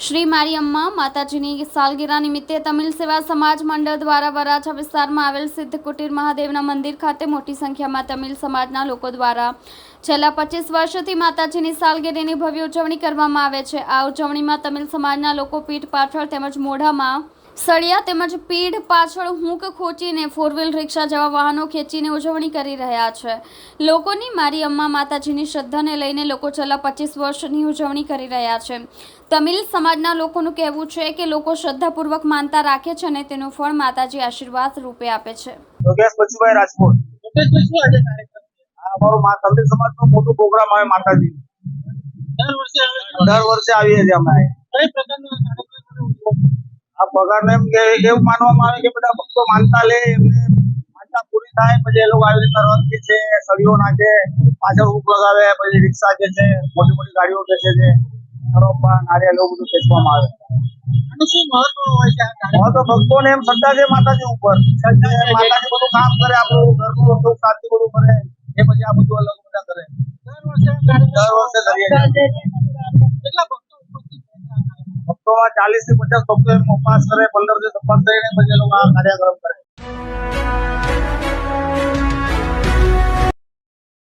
શ્રી મારિયમ્મા માતાજીની સાલગીરા નિમિત્તે તમિલ સેવા સમાજ મંડળ દ્વારા વરાછા વિસ્તારમાં આવેલ સિદ્ધ કુટીર મહાદેવના મંદિર ખાતે મોટી સંખ્યામાં તમિલ સમાજના લોકો દ્વારા છેલ્લા પચીસ વર્ષથી માતાજીની સાલગીરીની ભવ્ય ઉજવણી કરવામાં આવે છે. આ ઉજવણીમાં તમિલ સમાજના લોકો પીઠ પાછળ તેમજ મોઢામાં સળિયા તેમજ પીઠ પાછળ હૂંક ખોચીને ફોર વ્હીલ રિક્ષા જેવા વાહનો ખેંચીને ઉજવણી કરી રહ્યા છે. લોકોની મારી અમ્મા માતાજીની શ્રદ્ધાને લઈને લોકો છેલ્લા પચીસ વર્ષની ઉજવણી કરી રહ્યા છે. તમિલ સમાજના લોકોનું કહેવું છે કે લોકો શ્રદ્ધાપૂર્વક માનતા રાખે છે અને તેનું ફળ માતાજી આશીર્વાદ રૂપે આપે અમારો તમિલ મોટો પ્રોગ્રામ આવે માતાજી. છે. દર વર્ષે આવીએ છીએ અમે કઈ પ્રકારના કાર્યક્રમ ઉજવો છો? આ પગાર એમ કે એવું માનવામાં આવે કે બધા ભક્તો માનતા લે એમને માનતા પૂરી થાય પછી એ લોકો આવી રીતે રથ છે સળીઓ નાખે પાછળ ઊભ લગાવે પછી રિક્ષા કે છે મોટી મોટી ગાડીઓ ખેંચે છે સરપ્પા નારિયેલ એવું બધું ખેંચવામાં આવે. શું મહત્વ હોય છે કાર્યક્રમ? ભક્તોને એમ શ્રદ્ધા છે માતાજી ઉપર. માતાજી બધું કામ કરે આપણું ઘરનું શાંતિ બધું કરે એ પછી આ બધું અલગ બધા કરે. દર વર્ષે દર વર્ષે કરીએ છીએ કેટલા ભક્તો ઉપસ્થિત રહે ભક્તોમાં ચાલીસથી પચાસ એમ ઉપવાસ કરે પંદર દિવસ ઉપવાસ કરીને પછી આ કાર્યક્રમ કરે.